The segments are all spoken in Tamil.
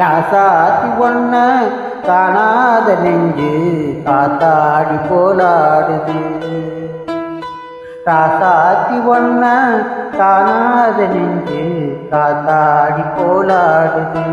ராசாத்தி ஒன்ன காணாத நெஞ்சு காத்தாடி போலாடுது. ராசாத்தி ஒன்ன காணாத நெஞ்சு காத்தாடி போலாடுது.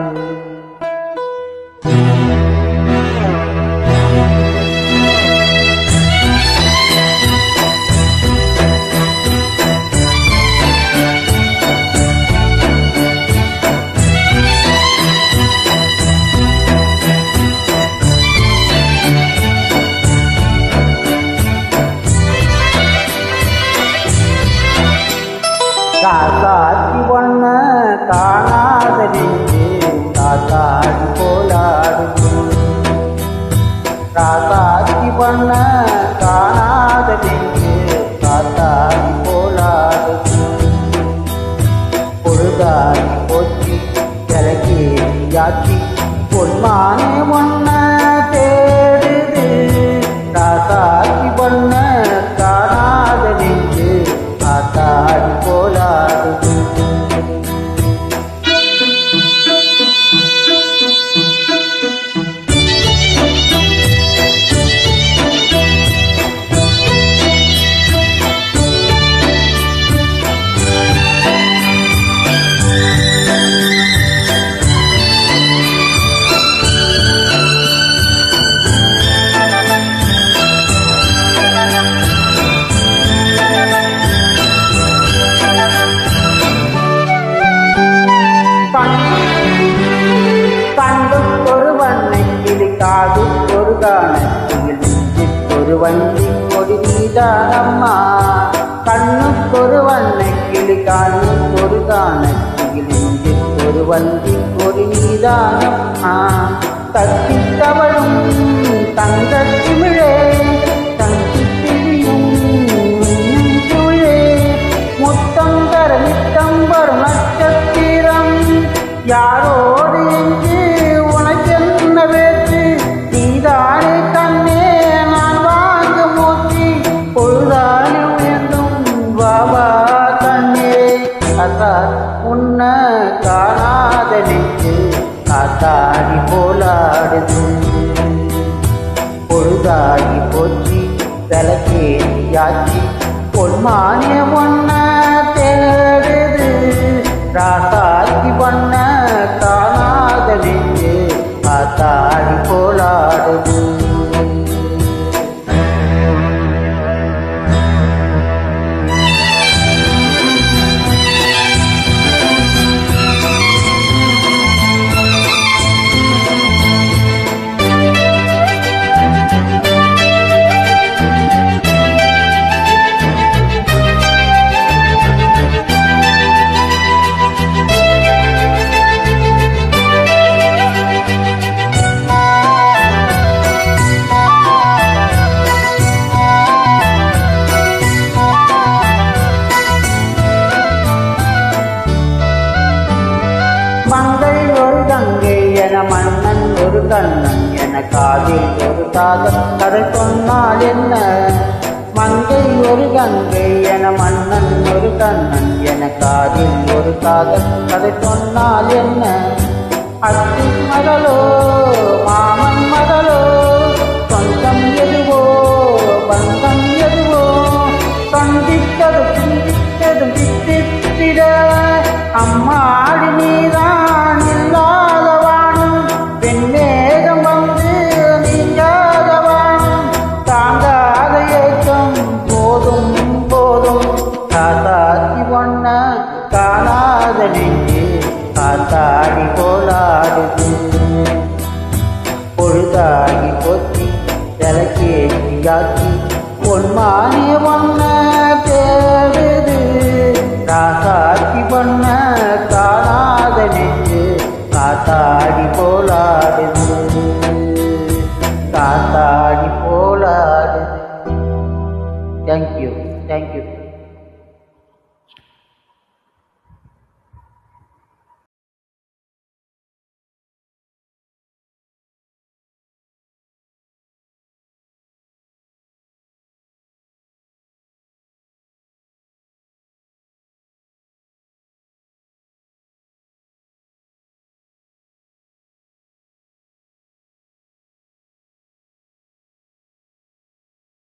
கொடி நீதானம்மா கண்ணுக்கொரு வண்ணங்கிளி காணுக்கொரு காணத்தில் நெஞ்சுக்கொரு வந்தி ஒரு நீதானம்மா. தத்தி தவழும் தங்கத்திமிழே பொழுதானே உயர்ந்தும் வாவா கண்ணே. அத்தா உன்ன காணாத நெஞ்சு காத்தாடி போலாடுது. பொழுதாகி போச்சு விளக்கேயாச்சு பொன்மானே ஒன்ன ஒரு கண்ணன் என காதில் ஒரு காதல். கதை சொன்னால் என்ன? மங்கை ஒரு கங்கை என மன்னன் ஒரு கண்ணன் என காதில் ஒரு காதல். கதை சொன்னால் என்ன? அத்தி மகளோ காத்தாடி போலாடுது பொழுதாகி கொத்தி விளக்கேற்றி காத்தி பொன்மானே ஒன்ன தேடுது ராசாக்கி பண்ண காணாத நெஞ்சு காத்தாடி போலாடுது காத்தாடி போலாடுது தேங்க்யூ தேங்க்யூ